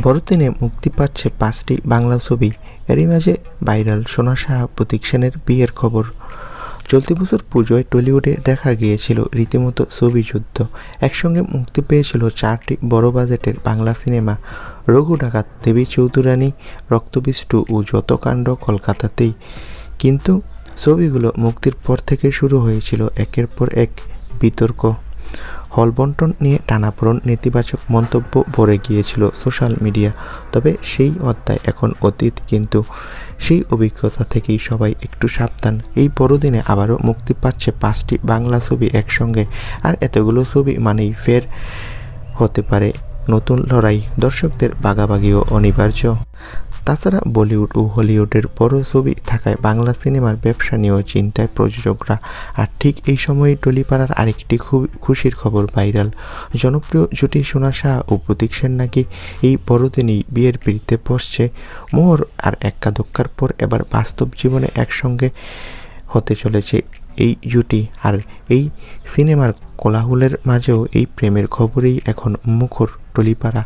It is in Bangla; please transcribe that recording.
বড়দিনে মুক্তি পাচ্ছে পাঁচটি বাংলা ছবি। এরই মাঝে ভাইরাল সোনা সাহা প্রতীক সেনের বিয়ের খবর। চলতি বছর পুজোয় টলিউডে দেখা গিয়েছিল রীতিমতো ছবি যুদ্ধ। একসঙ্গে মুক্তি পেয়েছিল চারটি বড় বাজেটের বাংলা সিনেমা। রঘু ডাকাত, দেবী চৌধুরানী, রক্তবিষ্টু ও যতকাণ্ড কলকাতাতেই। কিন্তু ছবিগুলো মুক্তির পর থেকে শুরু হয়েছিল একের পর এক বিতর্ক। হল বন্টন নিয়ে টানাপোড়ন নেতিবাচক মন্তব্য ভরে গিয়েছিল সোশ্যাল মিডিয়া। তবে সেই অধ্যায় এখন অতীত, কিন্তু সেই অভিজ্ঞতা থেকেই সবাই একটু সাবধান। এই বড়দিনে আবারও মুক্তি পাচ্ছে পাঁচটি বাংলা ছবি একসঙ্গে। আর এতগুলো ছবি মানেই ফের হতে পারে নতুন লড়াই। দর্শকদের বাগাবাগিও অনিবার্য। তাছাড়া বলিউড ও হলিউডের বড় ছবি থাকায় বাংলা সিনেমার ব্যবসা নিয়েও চিন্তায় প্রযোজকরা। আর ঠিক এই সময় টলিপাড়ার আরেকটি খুব খুশির খবর ভাইরাল। জনপ্রিয় জুটি সোনা শাহ ও প্রতীক সেন নাকি এই বড়দিনেই বিয়ের পিড়িতে বসছে। মোহর আর এক্কা দক্কার পর এবার বাস্তব জীবনে একসঙ্গে হতে চলেছে এই জুটি। আর এই সিনেমার কোলাহলের মাঝেও এই প্রেমের খবরেই এখন মুখর টলিপাড়া।